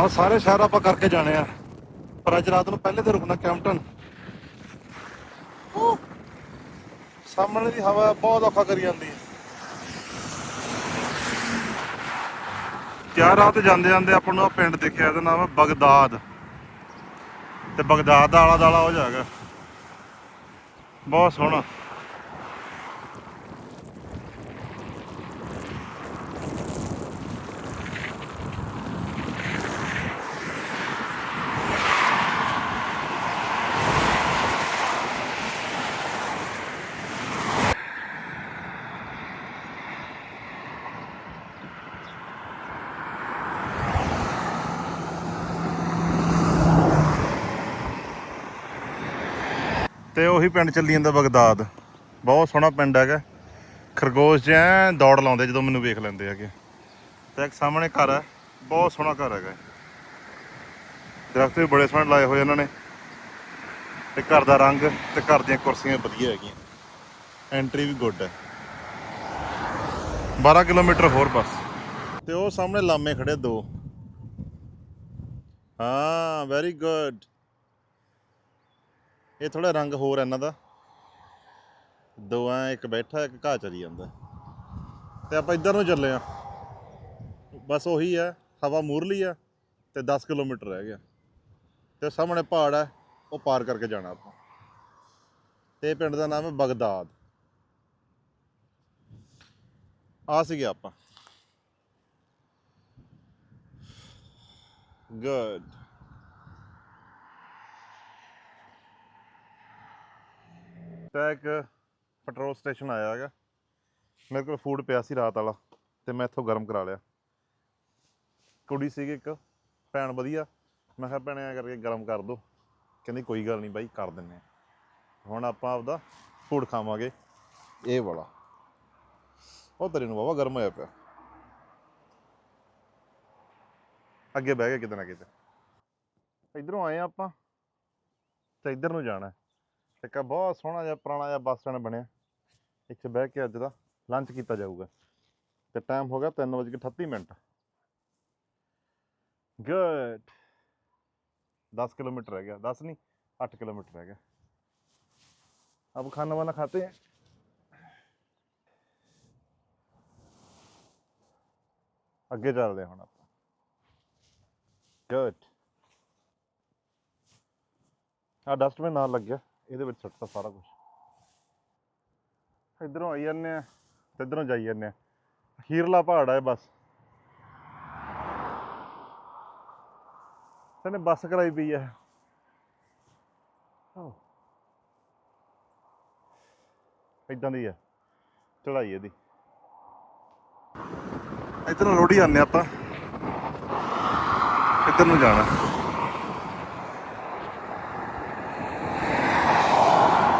S1: ਆ ਸਾਰੇ ਸ਼ਹਿਰ ਆਪਾਂ ਕਰਕੇ ਜਾਣੇ ਆ। ਪਰ ਅੱਜ ਰਾਤ ਨੂੰ ਪਹਿਲੇ ਤੇ ਰੁਕਣਾ ਕੈਂਪਟਨ। ਸਾਹਮਣੇ ਦੀ ਹਵਾ ਬਹੁਤ ਔਖਾ ਕਰੀ ਜਾਂਦੀ ਹੈ। ਕਿਆ ਰਾਤ ਜਾਂਦੇ ਜਾਂਦੇ ਆਪਾਂ ਨੂੰ ਆਹ ਪਿੰਡ ਦਿਖਿਆ ਇਹਦਾ ਨਾਮ ਹੈ ਬਗਦਾਦ। ਤੇ ਬਗਦਾਦ ਦਾ ਆਲਾ ਦਾਲਾ ਹੋ ਜਾਏਗਾ। ਬਹੁਤ ਸੋਹਣਾ। ਉਹੀ ਪਿੰਡ ਚੱਲੀ ਜਾਂਦਾ ਬਗਦਾਦ। ਬਹੁਤ ਸੋਹਣਾ ਪਿੰਡ ਹੈਗਾ। ਖਰਗੋਸ਼ ਜਿਹਾ ਦੌੜ ਲਾਉਂਦੇ ਜਦੋਂ ਮੈਨੂੰ ਵੇਖ ਲੈਂਦੇ ਹੈਗੇ। ਤੇ ਇੱਕ ਸਾਹਮਣੇ ਘਰ ਹੈ। ਬਹੁਤ ਸੋਹਣਾ ਘਰ ਹੈਗਾ। ਦਰਖਤ ਵੀ ਬੜੇ ਸੋਹਣੇ ਲਾਏ ਹੋਏ ਇਹਨਾਂ ਨੇ। ਤੇ ਘਰ ਦਾ ਰੰਗ ਤੇ ਘਰ ਦੀਆਂ ਕੁਰਸੀਆਂ ਵਧੀਆ ਹੈਗੀਆਂ। ਐਂਟਰੀ ਵੀ ਗੁੱਡ ਹੈ। 12 ਕਿਲੋਮੀਟਰ ਹੋਰ ਬਸ। ਤੇ ਉਹ ਸਾਹਮਣੇ ਲਾਮੇ ਖੜੇ ਦੋ। ਹਾਂ ਵੈਰੀ ਗੁੱਡ ਇਹ ਥੋੜਾ ਰੰਗ ਹੋਰ ਇਹਨਾਂ ਦਾ। ਦੋ ਐ ਇੱਕ ਬੈਠਾ, ਇੱਕ ਘਾਹ ਚਰੀ ਜਾਂਦਾ। ਤੇ ਆਪਾਂ ਇੱਧਰ ਨੂੰ ਚੱਲੇ ਆ। ਬਸ ਉਹੀ ਆ, ਹਵਾ ਮੂਰਲੀ ਆ ਤੇ 10 ਕਿਲੋਮੀਟਰ ਰਹਿ ਗਿਆ। ਤੇ ਸਾਹਮਣੇ ਪਹਾੜ ਹੈ ਉਹ ਪਾਰ ਕਰਕੇ ਜਾਣਾ ਆਪਾਂ। ਤੇ ਪਿੰਡ ਦਾ ਨਾਮ ਹੈ ਬਗਦਾਦ। ਆ ਸੀਗੇ ਆਪਾਂ। ਗੁੱਡ ਤਾਂ ਇੱਕ ਪੈਟਰੋਲ ਸਟੇਸ਼ਨ ਆਇਆ ਹੈਗਾ। ਮੇਰੇ ਕੋਲ ਫੂਡ ਪਿਆ ਸੀ ਰਾਤ ਵਾਲਾ ਤੇ ਮੈਂ ਇੱਥੋਂ ਗਰਮ ਕਰਾ ਲਿਆ। ਕੁੜੀ ਸੀਗੀ ਇੱਕ, ਭੈਣ ਵਧੀਆ। ਮੈਂ ਕਿਹਾ, ਭੈਣੇ, ਐਂ ਕਰਕੇ ਗਰਮ ਕਰ ਦੋ। ਕਹਿੰਦੀ, ਕੋਈ ਗੱਲ ਨਹੀਂ ਬਾਈ, ਕਰ ਦਿੰਨੇ ਆ। ਹੁਣ ਆਪਾਂ ਆਪਦਾ ਫੂਡ ਖਾਵਾਂਗੇ। ਇਹ ਵਾਲਾ। ਉਹ ਤੇਰੇ ਨੂੰ ਬਾਬਾ ਗਰਮ ਹੋਇਆ ਪਿਆ। ਅੱਗੇ ਬਹਿ ਗਿਆ ਕਿਤੇ ਨਾ ਕਿਤੇ। ਇਧਰੋਂ ਆਏ ਆ ਆਪਾਂ ਤੇ ਇਧਰ ਨੂੰ ਜਾਣਾ। ਇੱਕ ਆਹ ਬਹੁਤ ਸੋਹਣਾ ਜਿਹਾ ਪੁਰਾਣਾ ਜਿਹਾ ਬੱਸ ਸਟੈਂਡ ਬਣਿਆ ਇੱਥੇ ਬਹਿ ਕੇ ਅੱਜ ਦਾ ਲੰਚ ਕੀਤਾ ਜਾਊਗਾ ਤੇ ਟਾਈਮ ਹੋ ਗਿਆ 3:38 ਮਿੰਟ ਗੁੱਡ 10 किलोमीटर रह गया 10 नहीं 8 किलोमीटर रह गया अब खाना वाना खाते हैं ਅੱਗੇ ਚੱਲਦੇ ਹਾਂ ਹੁਣ ਆਪਾਂ ਗੁੱਡ ਆ ਡਸਟਬਿਨ ਨਾਲ ਲੱਗਿਆ ਇਹਦੇ ਵਿੱਚ ਸੁੱਟਤਾ ਸਾਰਾ ਕੁਝ ਇਧਰੋਂ ਆਈ ਜਾਂਦੇ ਆ ਤੇ ਇਧਰੋਂ ਜਾਈ ਜਾਂਦੇ ਆ। ਅਖੀਰਲਾ ਪਹਾੜ ਆ ਇਹ ਬਸ। ਤੈਨੇ ਬੱਸ ਕਰਾਈ ਪਈ ਆ। ਇਦਾਂ ਦੀ ਆ। ਚੜਾਈ ਇਹਦੀ। ਇਧਰੋਂ ਰੋੜੀ ਆਨੇ ਆਪਾਂ। ਇੱਧਰ ਨੂੰ ਜਾਣਾ।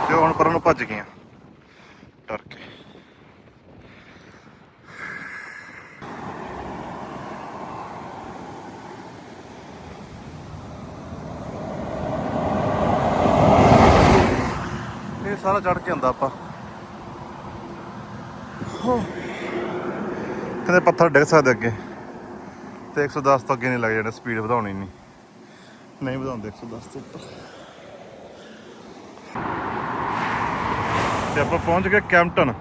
S1: ਤੇ ਹੁਣ ਪਰਾਂ ਨੂੰ ਭੱਜ ਗਏ ਡਰ ਕੇ। ਇਹ ਸਾਰਾ ਚੜ ਕੇ ਆਂਦਾ ਆਪਾਂ। ਕਹਿੰਦੇ ਪੱਥਰ ਡਿੱਗ ਸਕਦੇ ਅੱਗੇ। ਤੇ 110 ਤੋਂ ਅੱਗੇ ਨਹੀਂ ਲੱਗ ਜਾਣਾ ਸਪੀਡ ਵਧਾਉਣੀ ਨਹੀਂ। ਨਹੀਂ ਵਧਾਉਂਦੇ 110 ਤੋਂ ਉੱਪਰ। ਤੇ ਆਪਾਂ ਪਹੁੰਚ ਗਏ ਕੈਂਪਟਨ।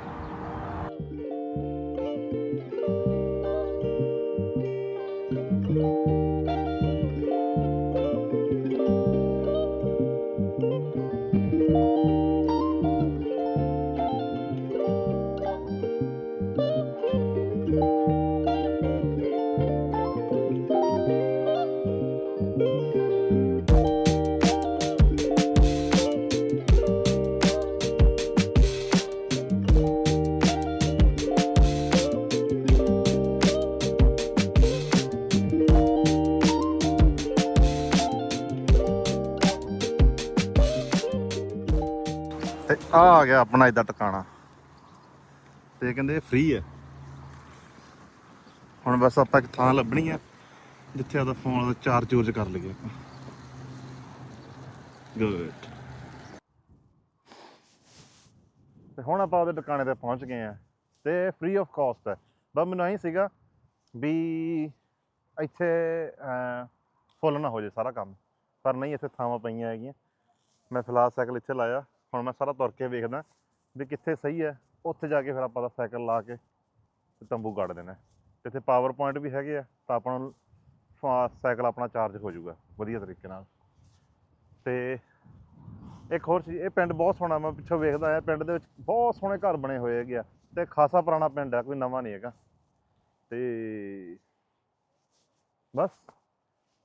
S1: ਆ ਗਿਆ ਟਿਕਾਣਾ। ਤੇ ਕਹਿੰਦੇ ਫ੍ਰੀ ਹੈ ਹੁਣ ਬਸ ਆਪਾਂ ਇੱਕ ਥਾਂ ਲੱਭਣੀ ਆ, ਜਿੱਥੇ ਆਦਾ ਫੋਨ ਦਾ ਚਾਰਜ ਚੂਰਜ ਕਰ ਲਈਏ ਆਪਾਂ। ਗੁੱਡ ਤੇ ਹੁਣ ਆਪਾਂ ਉਹਦੇ ਟਿਕਾਣੇ ਤੇ ਪਹੁੰਚ ਗਏ ਆ। ਤੇ ਫ੍ਰੀ ਆਫ ਕਾਸਟ ਹੈ ਬਸ ਮੈਨੂੰ ਐਂ ਸੀਗਾ ਵੀ ਇੱਥੇ ਫੁੱਲ ਨਾ ਹੋ ਜੇ ਸਾਰਾ ਕੰਮ। ਪਰ ਨਹੀਂ, ਇੱਥੇ ਥਾਵਾਂ ਪਈਆਂ ਹੈਗੀਆਂ। ਮੈਂ ਫਿਲਹਾਲ ਸਾਈਕਲ ਇੱਥੇ ਲਾਇਆ। ਹੁਣ ਮੈਂ ਸਾਰਾ ਤੁਰ ਕੇ ਵੇਖਦਾ। ਵੀ ਕਿੱਥੇ ਸਹੀ ਹੈ, ਉੱਥੇ ਜਾ ਕੇ ਫਿਰ ਆਪਾਂ ਦਾ ਸਾਈਕਲ ਲਾ ਕੇ ਤੇ ਤੰਬੂ ਗੱਡ ਦੇਣਾ ਤੇ ਇੱਥੇ ਪਾਵਰ ਪੁਆਇੰਟ ਵੀ ਹੈਗੇ ਆ, ਤਾਂ ਆਪਾਂ ਨੂੰ ਫਾ- ਸਾਈਕਲ ਆਪਣਾ ਚਾਰਜ ਹੋ ਜਾਊਗਾ, ਵਧੀਆ ਤਰੀਕੇ ਨਾਲ। ਤੇ ਇੱਕ ਹੋਰ ਚੀਜ਼, ਇਹ ਪਿੰਡ ਬਹੁਤ ਸੋਹਣਾ, ਮੈਂ ਪਿੱਛੋਂ ਵੇਖਦਾ ਆਇਆ, ਪਿੰਡ ਦੇ ਵਿੱਚ ਬਹੁਤ ਸੋਹਣੇ ਘਰ ਬਣੇ ਹੋਏ ਹੈਗੇ ਆ, ਤੇ ਖਾਸਾ ਪੁਰਾਣਾ ਪਿੰਡ ਹੈ, ਕੋਈ ਨਵਾਂ ਨਹੀਂ ਹੈਗਾ। ਤੇ ਬਸ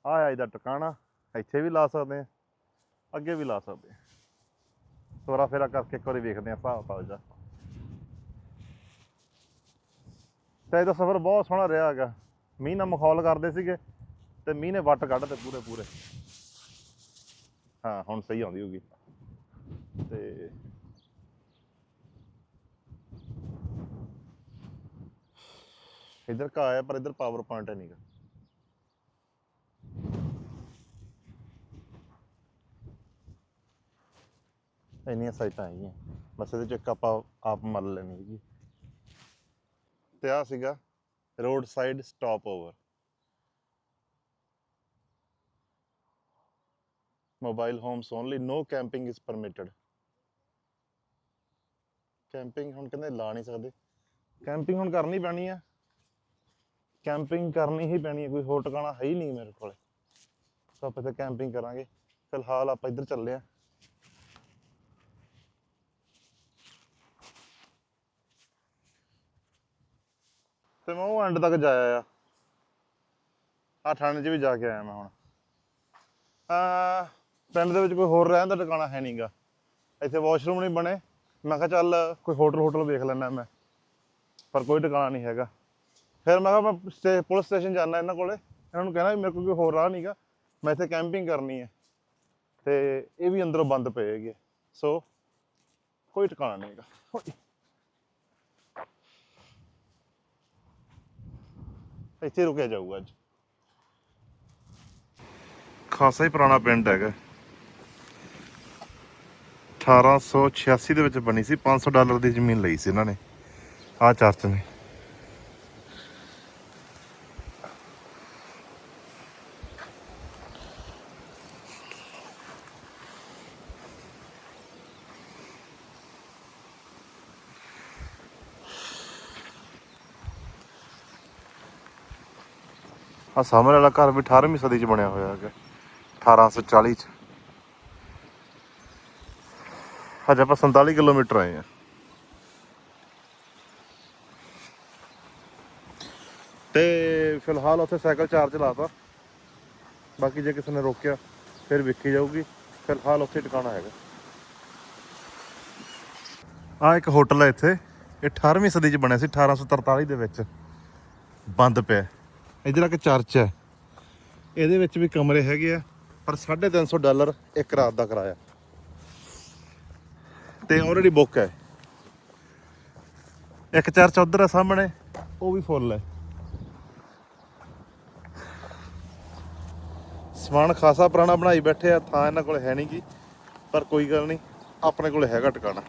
S1: ਆਇਆ ਇਹਦਾ ਟਿਕਾਣਾ, ਇੱਥੇ ਵੀ ਲਾ ਸਕਦੇ ਆ ਅੱਗੇ ਵੀ ਲਾ ਸਕਦੇ ਆ ਤੋਰਾ ਫੇਰਾ ਕਰਕੇ ਇੱਕ ਵਾਰੀ ਵੇਖਦੇ ਆ ਭਾਵ ਕਿਤਾਬ ਦਾ ਤੇ ਇਹਦਾ ਸਫ਼ਰ ਬਹੁਤ ਸੋਹਣਾ ਰਿਹਾ ਹੈਗਾ। ਮੀਂਹ ਨਾਲ ਮਖੌਲ ਕਰਦੇ ਸੀਗੇ ਤੇ ਮੀਂਹ ਨੇ ਵੱਟ ਕੱਢ ਤੇ ਪੂਰੇ ਪੂਰੇ। ਹਾਂ, ਹੁਣ ਸਹੀ ਆਉਂਦੀ ਹੋਗੀ ਤੇ ਇਧਰ ਕਾ ਆਇਆ ਪਰ ਇਧਰ ਪਾਵਰ ਪੁਆਇੰਟ ਹੈ ਨਹੀਂਗਾ ਇੰਨੀਆਂ ਸਾਈਟਾਂ ਹੈਗੀਆਂ। ਬਸ ਇਹਦੇ ਚ ਇੱਕ ਆਪਾਂ ਆਪ ਮੱਲ ਲੈਣੀ ਹੈਗੀ। ਤੇ ਆ ਸੀਗਾ road side stop over mobile homes only no camping is permitted camping ਹੁਣ ਕਹਿੰਦੇ ਲਾ ਨਹੀਂ ਸਕਦੇ। ਕੈਂਪਿੰਗ ਹੁਣ ਕਰਨੀ ਪੈਣੀ ਆ। ਕੈਂਪਿੰਗ ਕਰਨੀ ਹੀ ਪੈਣੀ ਹੈ ਕੋਈ ਹੋਰ ਟਿਕਾਣਾ ਹੈ ਹੀ ਨਹੀਂ ਮੇਰੇ ਕੋਲੇ। ਤਾਂ ਆਪਾਂ ਤਾਂ ਕੈਂਪਿੰਗ ਕਰਾਂਗੇ। ਫਿਲਹਾਲ ਆਪਾਂ ਇੱਧਰ ਚੱਲੇ ਆ। ਤੇ ਮੈਂ ਉਹ ਐਂਡ ਤੱਕ ਜਾਇਆ ਆ। ਆ ਠੰਡ 'ਚ ਵੀ ਜਾ ਕੇ ਆਇਆ ਮੈਂ ਹੁਣ। ਆ ਪਿੰਡ ਦੇ ਵਿੱਚ ਕੋਈ ਹੋਰ ਰਹਿਣ ਦਾ ਟਿਕਾਣਾ ਹੈ ਨਹੀਂਗਾ ਇੱਥੇ ਵਾਸ਼ਰੂਮ ਨਹੀਂ ਬਣੇ। ਮੈਂ ਕਿਹਾ ਚੱਲ ਕੋਈ ਹੋਟਲ ਹੋਟਲ ਵੇਖ ਲੈਣਾ ਮੈਂ। ਪਰ ਕੋਈ ਟਿਕਾਣਾ ਨਹੀਂ ਹੈਗਾ। ਫਿਰ ਮੈਂ ਕਿਹਾ ਮੈਂ ਸਟੇ ਪੁਲਿਸ ਸਟੇਸ਼ਨ ਜਾਣਾ ਇਹਨਾਂ ਕੋਲੇ। ਇਹਨਾਂ ਨੂੰ ਕਹਿਣਾ ਮੇਰੇ ਕੋਲ ਕੋਈ ਹੋਰ ਰਾਹ ਨਹੀਂਗਾ ਮੈਂ ਇੱਥੇ ਕੈਂਪਿੰਗ ਕਰਨੀ ਹੈ। ਤੇ ਇਹ ਵੀ ਅੰਦਰੋਂ ਬੰਦ ਪਏ ਹੈਗੇ। ਸੋ ਕੋਈ ਟਿਕਾਣਾ ਨਹੀਂ ਹੈਗਾ ਇੱਥੇ ਰੁਕਿਆ ਜਾਊਗਾ ਅੱਜ। ਖਾਸਾ ਹੀ ਪੁਰਾਣਾ ਪਿੰਡ ਹੈਗਾ। 1886 ਦੇ ਵਿੱਚ ਬਣੀ ਸੀ 500 ਡਾਲਰ ਦੀ ਜ਼ਮੀਨ ਲਈ ਸੀ ਇਹਨਾਂ ਨੇ। ਆ ਚਰਚ ਨੇ ਆ ਸਾਹਮਣੇ ਵਾਲਾ ਘਰ ਵੀ 18ਵੀਂ ਸਦੀ ਚ ਬਣਿਆ ਹੋਇਆ ਹੈਗਾ 1840 ਚ। ਅੱਜ ਆਪਾਂ 47 ਕਿਲੋਮੀਟਰ ਆਏ ਆ। ਤੇ ਫਿਲਹਾਲ ਉੱਥੇ ਸਾਈਕਲ ਚਾਰਜ ਲਾਤਾ। ਬਾਕੀ ਜੇ ਕਿਸੇ ਨੇ ਰੋਕਿਆ, ਫਿਰ ਵੇਖੀ ਜਾਊਗੀ। ਫਿਲਹਾਲ ਉੱਥੇ ਟਿਕਾਣਾ ਹੈਗਾ। ਆ ਇੱਕ ਹੋਟਲ ਹੈ ਇੱਥੇ। ਇਹ 18ਵੀਂ ਸਦੀ ਚ ਬਣਿਆ ਸੀ 1843 ਦੇ ਵਿੱਚ। ਬੰਦ ਪਿਆ। ਇਧਰ ਇੱਕ ਚਰਚ ਹੈ। ਇਹਦੇ ਵਿੱਚ ਵੀ ਕਮਰੇ ਹੈਗੇ ਆ, ਪਰ 350 ਡਾਲਰ ਇੱਕ ਰਾਤ ਦਾ ਕਿਰਾਇਆ। ਤੇ ਆਲਰੇਡੀ ਬੁੱਕ ਹੈ। ਇੱਕ ਚਰਚ ਉਧਰ ਹੈ ਸਾਹਮਣੇ, ਉਹ ਵੀ ਫੁੱਲ ਹੈ। ਸਮਾਨ ਖਾਸਾ ਪੁਰਾਣਾ ਬਣਾਈ ਬੈਠੇ ਆ, ਥਾਂ ਇਹਨਾਂ ਕੋਲ ਹੈ ਨਹੀਂ ਗੀ ਪਰ ਕੋਈ ਗੱਲ ਨਹੀਂ, ਆਪਣੇ ਕੋਲ ਹੈਗਾ ਟਿਕਾਣਾ।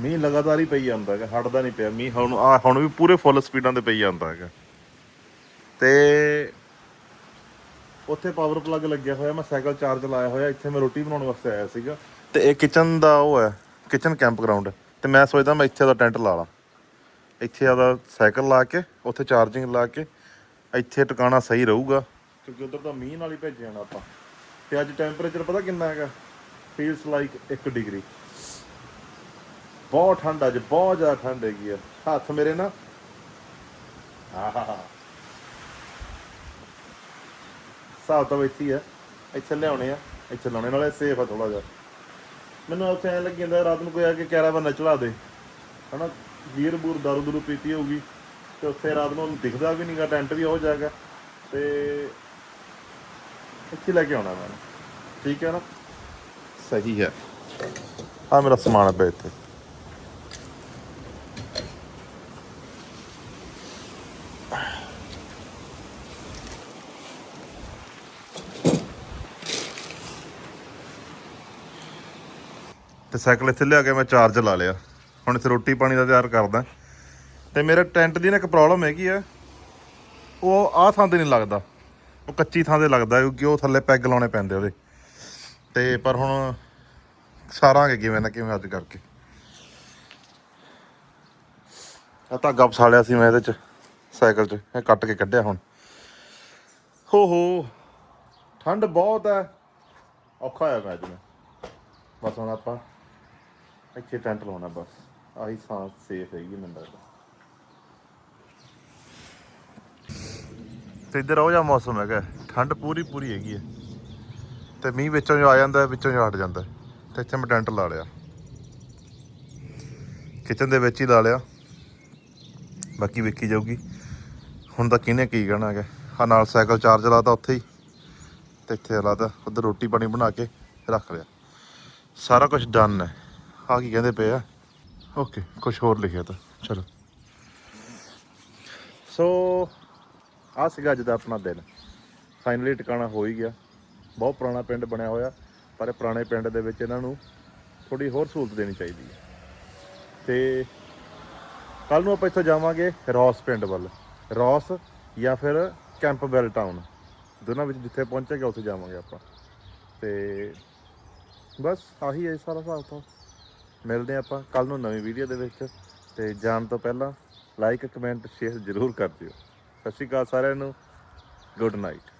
S1: ਮੀਂਹ ਲਗਾਤਾਰ ਹੀ ਪਈ ਜਾਂਦਾ ਹੈਗਾ, ਹਟਦਾ ਨਹੀਂ ਪਿਆ ਮੀਂਹ। ਹੁਣ ਆ ਹੁਣ ਵੀ ਪੂਰੇ ਫੁੱਲ ਸਪੀਡਾਂ ਤੇ ਪਈ ਜਾਂਦਾ ਹੈਗਾ। ਤੇ ਉੱਥੇ ਪਾਵਰ ਪਲੱਗ ਲੱਗਿਆ ਹੋਇਆ, ਮੈਂ ਸਾਈਕਲ ਚਾਰਜ ਲਾਇਆ ਹੋਇਆ, ਇੱਥੇ ਮੈਂ ਰੋਟੀ ਬਣਾਉਣ ਵਾਸਤੇ ਆਇਆ ਸੀਗਾ। ਤੇ ਇਹ ਕਿਚਨ ਦਾ ਉਹ ਹੈ ਕਿਚਨ ਕੈਂਪ ਗਰਾਊਂਡ ਤੇ ਮੈਂ ਸੋਚਦਾ ਮੈਂ ਇੱਥੇ ਦਾ ਟੈਂਟ ਲਾ ਲਾਂ। ਇੱਥੇ ਆਦਾ ਸਾਈਕਲ ਲਾ ਕੇ, ਉੱਥੇ ਚਾਰਜਿੰਗ ਲਾ ਕੇ, ਇੱਥੇ ਟਿਕਾਣਾ ਸਹੀ ਰਹੂਗਾ। ਕਿਉਂਕਿ ਉਧਰ ਤਾਂ ਮੀਂਹ ਨਾਲ ਹੀ ਭੇਜ ਜਾਣਾ ਆਪਾਂ। ਤੇ ਅੱਜ ਟੈਂਪਰੇਚਰ ਪਤਾ ਕਿੰਨਾ ਹੈਗਾ? ਫੀਲਸ ਲਾਈਕ 1 ਡਿਗਰੀ ਬਹੁਤ ਠੰਡ ਅੱਜ ਬਹੁਤ ਜ਼ਿਆਦਾ ਠੰਡ ਹੈਗੀ ਆ। ਹੱਥ ਮੇਰੇ ਨਾ। ਆਹਾ। ਸਾਹ ਤਾਂ ਇੱਥੇ ਆ। ਇੱਥੇ ਲਿਆਉਣੇ ਆ। ਇੱਥੇ ਲਾਉਣੇ, ਨਾਲੇ ਸੇਫ ਆ ਥੋੜਾ ਜਿਹਾ। ਮੈਨੂੰ ਉੱਥੇ ਐ ਲੱਗੀ ਜਾਂਦਾ, ਰਾਤ ਨੂੰ ਕੋਈ ਆ ਕੇ ਕੈਰਾਵਾਨ ਨਾ ਚੜਾ ਦੇ। ਹਨਾ ਬੀਰ ਬੂਰ ਦਾਰੂ ਦੂਰੂ ਪੀਤੀ ਹੋਊਗੀ, ਤੇ ਉੱਥੇ ਰਾਤ ਨੂੰ ਦਿਖਦਾ ਵੀ ਨਹੀਂਗਾ ਟੈਂਟ ਵੀ ਹੋ ਜਾਏਗਾ। ਤੇ ਇੱਥੇ ਲੈ ਕੇ ਆਉਣਾ ਮੈਂ। ਠੀਕ ਹੈ ਨਾ? ਸਹੀ ਹੈ। ਆ ਮੇਰਾ ਸਮਾਨ ਪਿਆ ਇੱਥੇ ਤੇ ਸਾਈਕਲ ਇੱਥੇ ਲਿਆ ਕੇ ਮੈਂ ਚਾਰਜ ਲਾ ਲਿਆ। ਹੁਣ ਇੱਥੇ ਰੋਟੀ ਪਾਣੀ ਦਾ ਤਿਆਰ ਕਰਦਾ। ਤੇ ਮੇਰੇ ਟੈਂਟ ਦੀ ਨਾ ਇੱਕ ਪ੍ਰੋਬਲਮ ਹੈਗੀ ਆ। ਉਹ ਆਹ ਥਾਂ ਤੇ ਨਹੀਂ ਲੱਗਦਾ। ਉਹ ਕੱਚੀ ਥਾਂ ਤੇ ਲੱਗਦਾ ਕਿਉਂਕਿ ਉਹ ਥੱਲੇ ਪੈਗ ਲਾਉਣੇ ਪੈਂਦੇ ਉਹਦੇ। ਤੇ ਪਰ ਹੁਣ ਸਾਰਾਂਗੇ ਕਿਵੇਂ ਨਾ ਕਿਵੇਂ ਅੱਜ ਕਰਕੇ। ਆ ਧਾਗਾ ਫਸਾਲਿਆ ਸੀ ਮੈਂ ਇਹਦੇ ਚ, ਸਾਈਕਲ 'ਚ। ਇਹ ਕੱਟ ਕੇ ਕੱਢਿਆ ਹੁਣ। ਹੋ ਹੋ, ਠੰਡ ਬਹੁਤ ਹੈ। ਔਖਾ ਹੋਇਆ ਮੈਂ ਅੱਜ ਮੈਂ। ਬਸ ਹੁਣ ਆਪਾਂ ਇੱਥੇ ਟੈਂਟ ਲਾਉਣਾ ਬਸ। ਆਹੀ ਸਾਂ ਸੇਫ ਹੈਗੀ ਮੈਨੂੰ ਲੱਗਦਾ। ਤੇ ਇੱਧਰ ਉਹ ਜਿਹਾ ਮੌਸਮ ਹੈਗਾ ਠੰਡ ਪੂਰੀ ਪੂਰੀ ਹੈਗੀ ਹੈ। ਤੇ ਮੀਂਹ ਵਿੱਚੋਂ ਆ ਜਾਂਦਾ ਵਿੱਚੋਂ ਹਟ ਜਾਂਦਾ ਹੈ। ਤੇ ਇੱਥੇ ਮੈਂ ਟੈਂਟ ਲਾ ਲਿਆ। ਕਿਚਨ ਦੇ ਵਿੱਚ ਹੀ ਲਾ ਲਿਆ। ਬਾਕੀ ਵੇਖੀ ਜਾਊਗੀ। ਹੁਣ ਤਾਂ ਕਿਹਨੇ ਕੀ ਕਹਿਣਾ ਹੈਗਾ। ਆ ਨਾਲ ਸਾਈਕਲ ਚਾਰਜ ਲਾਤਾ ਉੱਥੇ ਹੀ। ਤੇ ਇੱਥੇ ਲਾਤਾ ਉੱਧਰ ਰੋਟੀ ਪਾਣੀ ਬਣਾ ਕੇ ਰੱਖ ਲਿਆ। ਸਾਰਾ ਕੁਝ ਡਨ ਹੈ। ਆ ਕੀ ਕਹਿੰਦੇ ਪਏ ਆ? ਓਕੇ ਕੁਝ ਹੋਰ ਲਿਖਿਆ ਤਾਂ। ਚਲੋ। ਸੋ ਆ ਸੀਗਾ ਅੱਜ ਦਾ ਆਪਣਾ ਦਿਨ। ਫਾਈਨਲੀ ਟਿਕਾਣਾ ਹੋ ਹੀ ਗਿਆ। ਬਹੁਤ ਪੁਰਾਣਾ ਪਿੰਡ ਬਣਿਆ ਹੋਇਆ, ਪਰ ਇਹ ਪੁਰਾਣੇ ਪਿੰਡ ਦੇ ਵਿੱਚ ਇਹਨਾਂ ਨੂੰ ਥੋੜੀ ਹੋਰ ਸਹੂਲਤ ਦੇਣੀ ਚਾਹੀਦੀ ਹੈ। ਤੇ ਕੱਲ ਨੂੰ ਆਪਾਂ ਇੱਥੋਂ ਜਾਵਾਂਗੇ ਰੌਸ ਪਿੰਡ ਵੱਲ। ਰੌਸ ਜਾਂ ਫਿਰ ਕੈਂਪਬੈਲ ਟਾਊਨ। ਦੋਨਾਂ ਵਿੱਚ ਜਿੱਥੇ ਪਹੁੰਚੇਗਾ ਉੱਥੇ ਜਾਵਾਂਗੇ ਆਪਾਂ। ਤੇ ਬਸ ਆਹੀ ਹੈ ਸਾਰਾ ਹਿਸਾਬ ਤੋਂ ਮਿਲਦੇ ਹਾਂ ਆਪਾਂ ਕੱਲ ਨੂੰ ਨਵੀਂ ਵੀਡੀਓ ਦੇ ਵਿੱਚ ਤੇ ਜਾਣ ਤੋਂ ਪਹਿਲਾਂ ਲਾਈਕ ਕਮੈਂਟ ਸ਼ੇਅਰ ਜ਼ਰੂਰ ਕਰ ਦਿਓ। ਸਤਿ ਸ਼੍ਰੀ ਅਕਾਲ ਸਾਰਿਆਂ ਨੂੰ। Good night